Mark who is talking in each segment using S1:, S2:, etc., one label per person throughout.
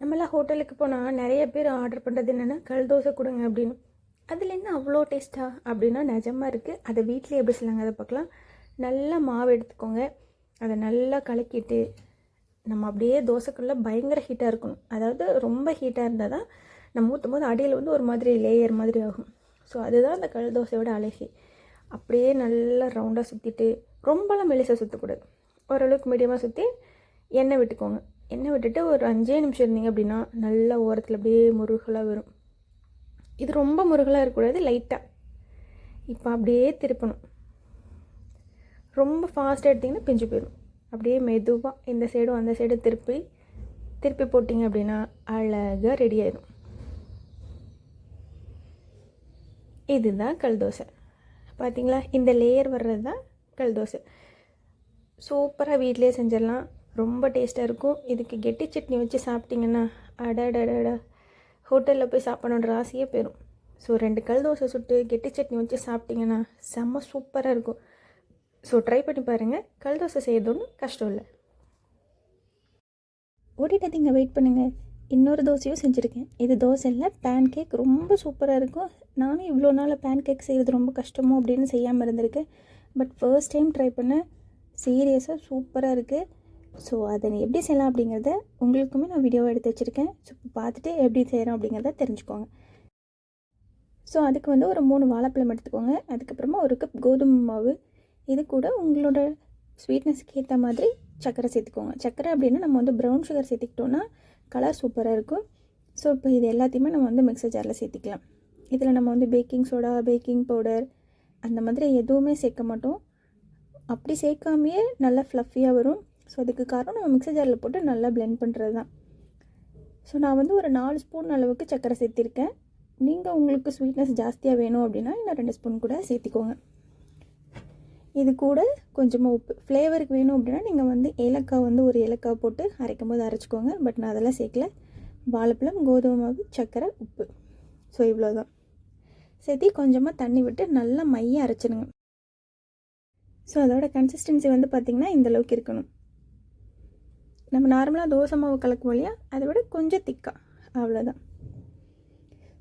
S1: நம்மளாம் ஹோட்டலுக்கு போனால் நிறைய பேர் ஆர்டர் பண்ணுறது என்னென்னா கல் தோசை கொடுங்க அப்படின்னு. அதில் என்ன அவ்வளோ டேஸ்ட்டாக அப்படின்னா நிஜமாக இருக்குது அதை வீட்டிலே எப்படி செய்யலாங்க? அதை பார்க்கலாம். நல்லா மாவு எடுத்துக்கோங்க. அதை நல்லா கலக்கிட்டு நம்ம அப்படியே தோசைக்குள்ளே பயங்கர ஹீட்டாக இருக்கணும். அதாவது ரொம்ப ஹீட்டாக இருந்தால் தான் நம்ம ஊற்றும் போது அடியில் வந்து ஒரு மாதிரி லேயர் மாதிரி ஆகும். ஸோ அதுதான் அந்த கல் தோசையோட அழகி. அப்படியே நல்லா ரவுண்டாக சுற்றிட்டு ரொம்பலாம் மெலிசாக சுற்றக்கூடாது ஓரளவுக்கு மீடியமாக சுற்றி எண்ணெய் விட்டுக்கோங்க. எண்ணெய் விட்டுட்டு ஒரு அஞ்சே நிமிஷம் இருந்தீங்க அப்படின்னா நல்லா ஓரத்தில் அப்படியே முருகலாக வரும். இது ரொம்ப முருகலாக இருக்கக்கூடாது லைட்டாக இப்போ அப்படியே திருப்பணும். ரொம்ப ஃபாஸ்ட்டாக எடுத்திங்கன்னா பிஞ்சு போயிடும். அப்படியே மெதுவாக இந்த சைடும் அந்த சைடும் திருப்பி திருப்பி போட்டிங்க அப்படின்னா அழகாக ரெடி ஆயிடும் இதுதான் கல் தோசை. பார்த்தீங்களா இந்த லேயர் வர்றது தான் கல் தோசை. சூப்பராக வீட்டிலே செஞ்சிடலாம். ரொம்ப டேஸ்ட்டாக இருக்கும். இதுக்கு கெட்டி சட்னி வச்சு சாப்பிட்டிங்கன்னா அடடடடா. ஹோட்டலில் போய் சாப்பிடணுன்ற ஆசையே போயிடும் ஸோ ரெண்டு கல் தோசை சுட்டு கெட்டி சட்னி வச்சு சாப்பிட்டிங்கன்னா செம்ம சூப்பராக இருக்கும். ஸோ ட்ரை பண்ணி பாருங்கள் கல் தோசை செய்யறது ஒன்றும் கஷ்டம் இல்லை. ஓடிட்டதிங்க வெயிட் பண்ணுங்கள் இன்னொரு தோசையும் செஞ்சுருக்கேன். இது தோசை இல்லை பேன் கேக் ரொம்ப சூப்பராக இருக்கும். நானும் இவ்வளோ நாள் பேன் கேக் செய்கிறது ரொம்ப கஷ்டமோ அப்படின்னு செய்யாமல் இருந்திருக்கேன். பட் ஃபர்ஸ்ட் டைம் ட்ரை பண்ணேன். சீரியஸாக சூப்பராக இருக்குது ஸோ அதை நீ எப்படி செய்யலாம் அப்படிங்கிறத உங்களுக்குமே நான் வீடியோவை எடுத்து வச்சுருக்கேன். ஸோ பார்த்துட்டு எப்படி செய்கிறோம் அப்படிங்கிறத தெரிஞ்சுக்கோங்க. ஸோ அதுக்கு வந்து ஒரு மூணு வாழைப்பழம் எடுத்துக்கோங்க. அதுக்கப்புறமா ஒரு கப் கோதுமை மாவு. இது கூட உங்களோட ஸ்வீட்னஸ்க்கு ஏற்ற மாதிரி சர்க்கரை சேர்த்துக்கோங்க. சர்க்கரை அப்படின்னா நம்ம வந்து ப்ரௌன் சுகர் சேர்த்துக்கிட்டோன்னா கலர் சூப்பராக இருக்கும். ஸோ இப்போ இது எல்லாத்தையுமே நம்ம வந்து மிக்சர் ஜாரில் சேர்த்திக்கலாம். இதில் நம்ம வந்து பேக்கிங் சோடா பேக்கிங் பவுடர் அந்த மாதிரி எதுவுமே சேர்க்க மாட்டோம். அப்படி சேர்க்காமையே நல்லா ஃப்ளஃபியாக வரும். ஸோ அதுக்கு காரணம் நம்ம மிக்சர் ஜாரில் போட்டு நல்லா பிளெண்ட் பண்ணுறது தான் ஸோ நான் வந்து ஒரு நாலு ஸ்பூன் அளவுக்கு சர்க்கரை சேர்த்திருக்கேன். நீங்கள் உங்களுக்கு ஸ்வீட்னஸ் ஜாஸ்தியாக வேணும் அப்படின்னா இன்னும் ரெண்டு ஸ்பூன் கூட சேர்த்திக்கோங்க. இது கூட கொஞ்சமாக உப்பு ஃப்ளேவருக்கு வேணும் அப்படின்னா நீங்கள் வந்து ஏலக்காய் வந்து ஒரு ஏலக்காய் போட்டு அரைக்கும் போது அரைச்சிக்கோங்க. பட் நான் அதெல்லாம் சேர்க்கல. வாழைப்பழம் கோதுமை மாவு சர்க்கரை உப்பு. ஸோ இவ்வளோ தான் சேர்த்தி கொஞ்சமாக தண்ணி விட்டு நல்லா மைய அரைச்சிடுங்க. ஸோ அதோட கன்சிஸ்டன்சி வந்து பார்த்திங்கன்னா இந்தளவுக்கு இருக்கணும். நம்ம நார்மலாக தோசை மாவு கலக்கும் இல்லையா? அதை விட கொஞ்சம் திக்காக அவ்வளோதான்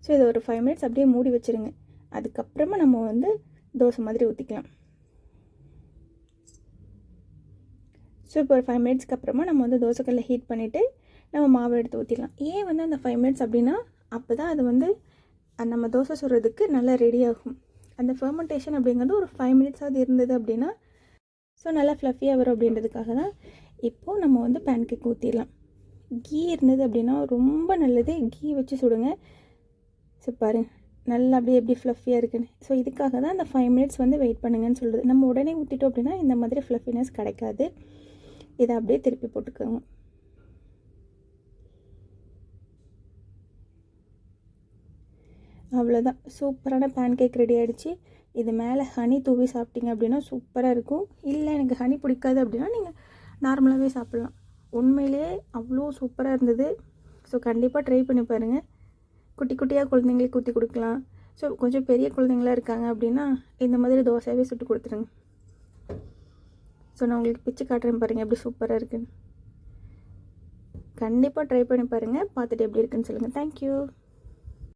S1: ஸோ இதை ஒரு ஃபைவ் மினிட்ஸ் அப்படியே மூடி வச்சுருங்க. அதுக்கப்புறமா நம்ம வந்து தோசை மாதிரி ஊற்றிக்கலாம் ஸோ இப்போ ஒரு ஃபைவ் மினிட்ஸ்க்கு அப்புறமா நம்ம வந்து தோசைக்கல்ல ஹீட் பண்ணிவிட்டு நம்ம மாவு எடுத்து ஊற்றிடலாம் ஏன் வந்து அந்த ஃபைவ் மினிட்ஸ் அப்படின்னா அப்போ தான் அது வந்து நம்ம தோசை சுடுறதுக்கு நல்லா ரெடி ஆகும். அந்த ஃபர்மெண்டேஷன் அப்படிங்கிறது ஒரு ஃபைவ் மினிட்ஸாவது இருந்தது அப்படின்னா ஸோ நல்லா ஃப்ளஃபியாக வரும் அப்படின்றதுக்காக தான் இப்போது நம்ம வந்து பேன் கேக் ஊற்றிடலாம் கீ இருந்தது அப்படின்னா ரொம்ப நல்லது. கீ வச்சு சுடுங்க. ஸோ பாருங்க. நல்லா அப்படியே எப்படி ஃப்ளஃபியாக இருக்குன்னு. ஸோ இதுக்காக தான் அந்த ஃபைவ் மினிட்ஸ் வந்து வெயிட் பண்ணுங்கன்னு சொல்கிறது நம்ம உடனே ஊற்றிட்டோம் அப்படின்னா இந்த மாதிரி ஃப்ளஃபினஸ் கிடைக்காது. இதை அப்படியே திருப்பி போட்டுக்கோங்க. அவ்வளோதான் சூப்பரான பேன் கேக் ரெடி ஆகிடுச்சு இது மேலே ஹனி தூவி சாப்பிட்டீங்க அப்படின்னா சூப்பராக இருக்கும். இல்லை எனக்கு ஹனி பிடிக்காது அப்படின்னா நீங்கள் நார்மலாகவே சாப்பிட்லாம். உண்மையிலே அவ்வளோ சூப்பராக இருந்தது. ஸோ கண்டிப்பாக ட்ரை பண்ணி பாருங்கள் குட்டி குட்டியாக குழந்தைங்களுக்கு ஊற்றி கொடுக்கலாம். ஸோ கொஞ்சம் பெரிய குழந்தைங்களாம் இருக்காங்க அப்படின்னா இந்த மாதிரி தோசையாகவே சுட்டு கொடுத்துருங்க. ஸோ நான் உங்களுக்கு பிச்சு காட்டுறேன் பாருங்கள் எப்படி சூப்பராக இருக்குன்னு. கண்டிப்பாக ட்ரை பண்ணி பாருங்கள் பார்த்துட்டு எப்படி இருக்குன்னு சொல்லுங்கள் தேங்க்யூ